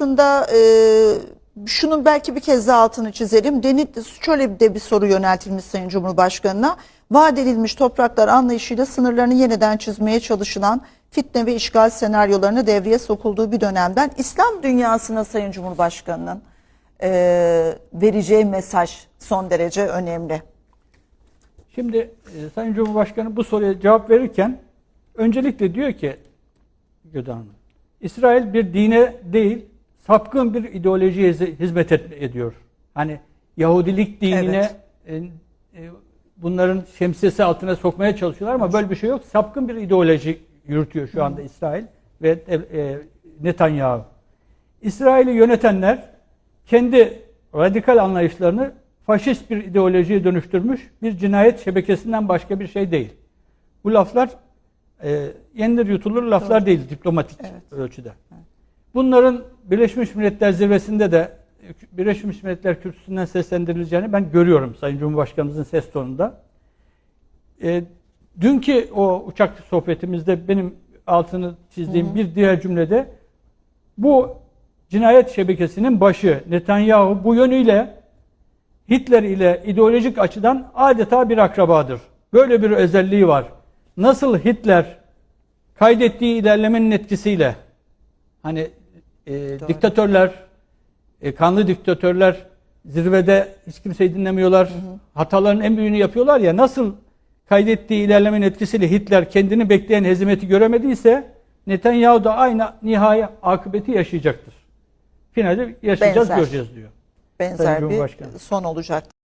aslında e, şunun belki bir kez daha altını çizelim. Deni, şöyle de bir soru yöneltilmiş Sayın Cumhurbaşkanı'na. Vaat edilmiş topraklar anlayışıyla sınırlarını yeniden çizmeye çalışılan fitne ve işgal senaryolarına devreye sokulduğu bir dönemden İslam dünyasına Sayın Cumhurbaşkanı'nın e, vereceği mesaj son derece önemli. Şimdi e, Sayın Cumhurbaşkanı bu soruya cevap verirken öncelikle diyor ki Hanım, İsrail bir dine değil sapkın bir ideolojiye hiz- hizmet et- ediyor. Hani Yahudilik dinine e, e, bunların şemsiyesi altına sokmaya çalışıyorlar ama böyle bir şey yok. Sapkın bir ideoloji yürütüyor şu anda İsrail ve e, e, Netanyahu. İsrail'i yönetenler kendi radikal anlayışlarını faşist bir ideolojiye dönüştürmüş bir cinayet şebekesinden başka bir şey değil. Bu laflar e, yenilir yutulur laflar değil diplomatik ölçüde. Bunların Birleşmiş Milletler zirvesinde de Birleşmiş Milletler kürsüsünden seslendirileceğini ben görüyorum Sayın Cumhurbaşkanımızın ses tonunda. E, dünkü o uçak sohbetimizde benim altını çizdiğim bir diğer cümlede bu cinayet şebekesinin başı Netanyahu bu yönüyle Hitler ile ideolojik açıdan adeta bir akrabadır. Böyle bir özelliği var. Nasıl Hitler kaydettiği ilerlemenin etkisiyle hani e, diktatörler, e, kanlı diktatörler zirvede hiç kimseyi dinlemiyorlar. Hataların en büyüğünü yapıyorlar ya nasıl kaydettiği ilerlemenin etkisiyle Hitler kendini bekleyen hezimeti göremediyse Netanyahu da aynı nihai akıbeti yaşayacaktır. Finalde yaşayacağız, Benzer. göreceğiz diyor. Benzer bir son olacak.